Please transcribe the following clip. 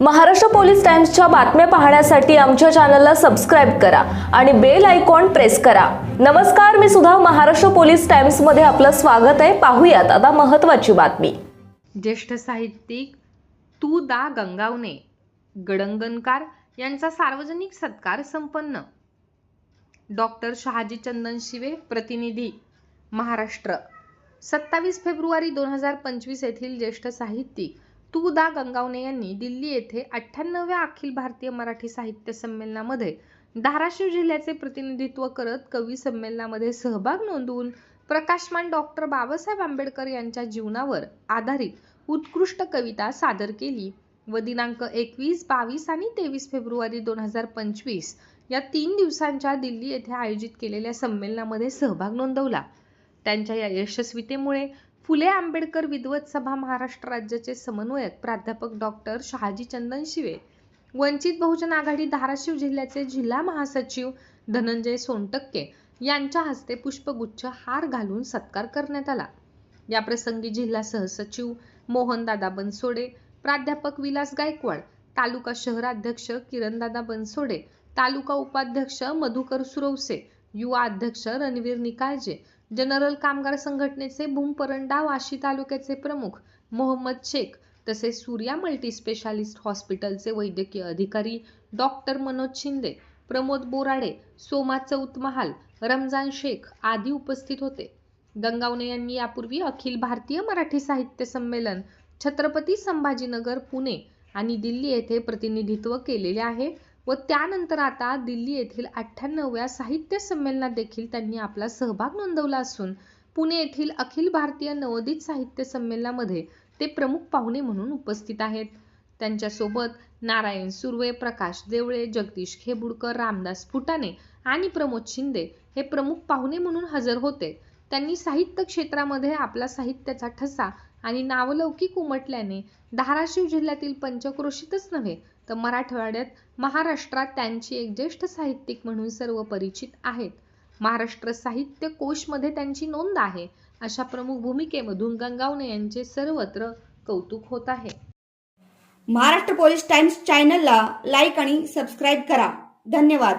Maharashtra police टाइम्सच्या बातम्या पाहण्यासाठी आमच्या चॅनलला सबस्क्राईब करा आणि बेल आयकॉन प्रेस करा. नमस्कार मी सुद्धा महाराष्ट्र पोलीस टाइम्समध्ये आपलं स्वागत आहे. पाहूयात आता महत्वाची बातमी. ज्येष्ठ साहित्यिक तू दा गंगावने गडंगणकार यांचा सार्वजनिक सत्कार संपन्न. डॉक्टर शहाजी चंदन शिवे प्रतिनिधी महाराष्ट्र. सत्तावीस फेब्रुवारी दोन हजार पंचवीस येथील ज्येष्ठ साहित्यिक तू दा गंगावणे यांनी दिल्ली येथे अठ्ठ्याण्णव्या अखिल भारतीय मराठी साहित्य संमेलनामध्ये धाराशिव जिल्ह्याचे प्रतिनिधित्व करत कवी संमेलनामध्ये सहभाग नोंदवून प्रकाशमान डॉक्टर बाबासाहेब आंबेडकर यांच्या जीवनावर आधारित उत्कृष्ट कविता सादर केली. व दिनांक एकवीस बावीस आणि तेवीस फेब्रुवारी दोन हजार पंचवीस या तीन दिवसांच्या दिल्ली येथे आयोजित केलेल्या संमेलनामध्ये सहभाग नोंदवला. त्यांच्या या यशस्वीतेमुळे फुले आंबेडकर विद्वत सभा महाराष्ट्र राज्याचे समन्वयक प्राध्यापक डॉक्टर शहाजी चंदन शिवे वंचित बहुजन आघाडी धाराशिव जिल्ह्याचे जिल्हा महासचिव धनंजय सोनटक्के यांच्या हस्ते पुष्पगुच्छ हार घालून सत्कार करण्यात आला. या प्रसंगी जिल्हा सहसचिव मोहनदादा बनसोडे प्राध्यापक विलास गायकवाड तालुका शहराध्यक्ष किरणदादा बनसोडे तालुका उपाध्यक्ष मधुकर सुरवसे युवा अध्यक्ष रणवीर निकाळजे जनरल कामगार संघटनेचे भूमपरंडा वाशी तालुक्याचे प्रमुख मोहम्मद शेख तसेच सूर्या मल्टी स्पेशालिस्ट हॉस्पिटलचे वैद्यकीय अधिकारी डॉक्टर मनोज शिंदे प्रमोद बोराडे सोमा चौतमहाल रमजान शेख आदी उपस्थित होते. गंगावणे यांनी यापूर्वी अखिल भारतीय मराठी साहित्य संमेलन छत्रपती संभाजीनगर पुणे आणि दिल्ली येथे प्रतिनिधित्व केलेले आहे. व त्यानंतर आता दिल्ली येथील अठ्ठ्याण्णव्या साहित्य संमेलनात देखील त्यांनी आपला सहभाग नोंदवला असून पुणे येथील अखिल भारतीय नवोदित साहित्य संमेलनामध्ये ते प्रमुख पाहुणे म्हणून उपस्थित आहेत. त्यांच्यासोबत नारायण सुर्वे प्रकाश देवळे जगदीश खेबुडकर रामदास फुटाणे आणि प्रमोद शिंदे हे प्रमुख पाहुणे म्हणून हजर होते. त्यांनी साहित्य क्षेत्रामध्ये आपला साहित्याचा ठसा आणि नावलौकिक उमटल्याने धाराशिव जिल्ह्यातील पंचक्रोशीतच नव्हे तर मराठवाड्यात महाराष्ट्रात त्यांची एक ज्येष्ठ साहित्यिक म्हणून सर्व परिचित आहेत. महाराष्ट्र साहित्य कोशमध्ये त्यांची नोंद आहे. अशा प्रमुख भूमिकेमधून गंगावणे यांचे सर्वत्र कौतुक होत आहे. महाराष्ट्र पोलीस टाइम्स चॅनलला लाईक आणि सबस्क्राईब करा. धन्यवाद.